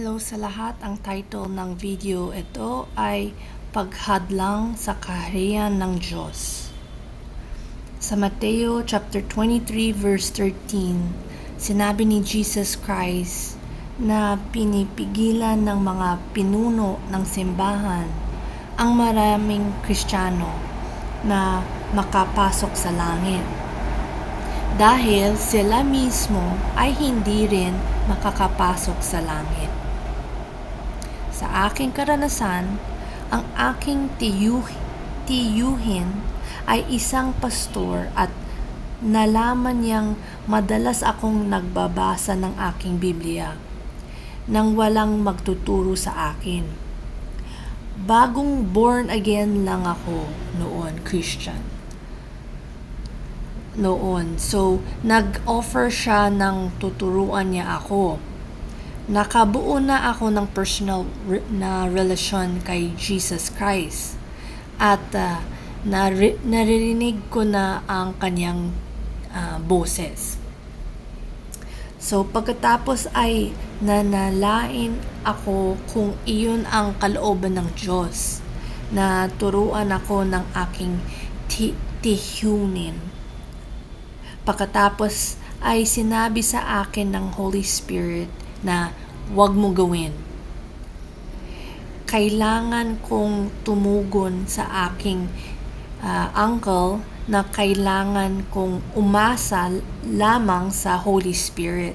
Hello sa lahat. Ang title ng video ito ay Paghadlang sa Kaharian ng Diyos. Sa Mateo chapter 23 verse 13, sinabi ni Jesus Christ na pinipigilan ng mga pinuno ng simbahan ang maraming Kristiyano na makapasok sa langit dahil sila mismo ay hindi rin makakapasok sa langit. Sa aking karanasan, ang aking tiyuh, tiyuhin ay isang pastor at nalaman niyang madalas akong nagbabasa ng aking Biblia nang walang magtuturo sa akin. Bagong born again lang ako noon, Christian noon. So, nag-offer siya ng tuturuan niya ako. Nakabuo na ako ng personal na relasyon kay Jesus Christ. At uh, nari- naririnig ko na ang kanyang uh, boses. So, pagkatapos ay nanalain ako kung iyon ang kalooban ng Diyos na turuan ako ng aking ti- tihyunin. Pagkatapos ay sinabi sa akin ng Holy Spirit na huwag mo gawin. Kailangan kong tumugon sa aking uh, uncle na kailangan kong umasa lamang sa Holy Spirit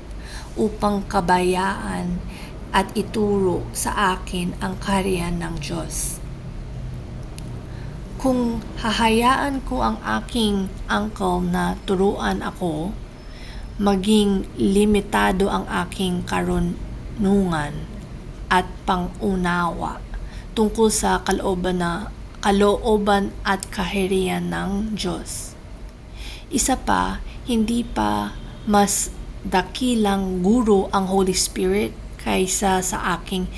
upang kabayaan at ituro sa akin ang kaharian ng Diyos. Kung hahayaan ko ang aking uncle na turuan ako, maging limitado ang aking karunungan at pangunawa tungkol sa kalooban na kalooban at kaharian ng Diyos. Isa pa, hindi pa mas dakilang guro ang Holy Spirit kaysa sa aking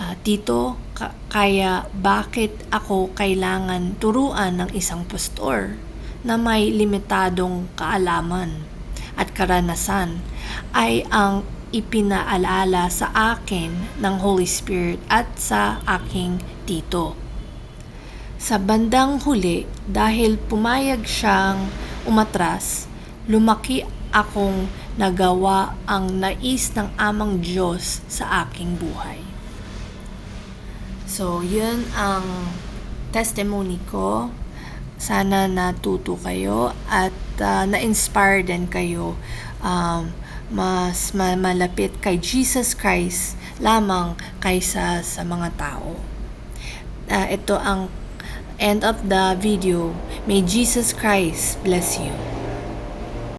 uh, tito, ka- kaya bakit ako kailangan turuan ng isang pastor na may limitadong kaalaman at karanasan ay ang ipinaalala sa akin ng Holy Spirit at sa aking tito. Sa bandang huli, dahil pumayag siyang umatras, lumaki akong nagawa ang nais ng amang Diyos sa aking buhay. So, yun ang testimony ko. Sana natuto kayo at uh, na-inspire din kayo um, mas ma- malapit kay Jesus Christ lamang kaysa sa mga tao. Uh, ito ang end of the video. May Jesus Christ bless you.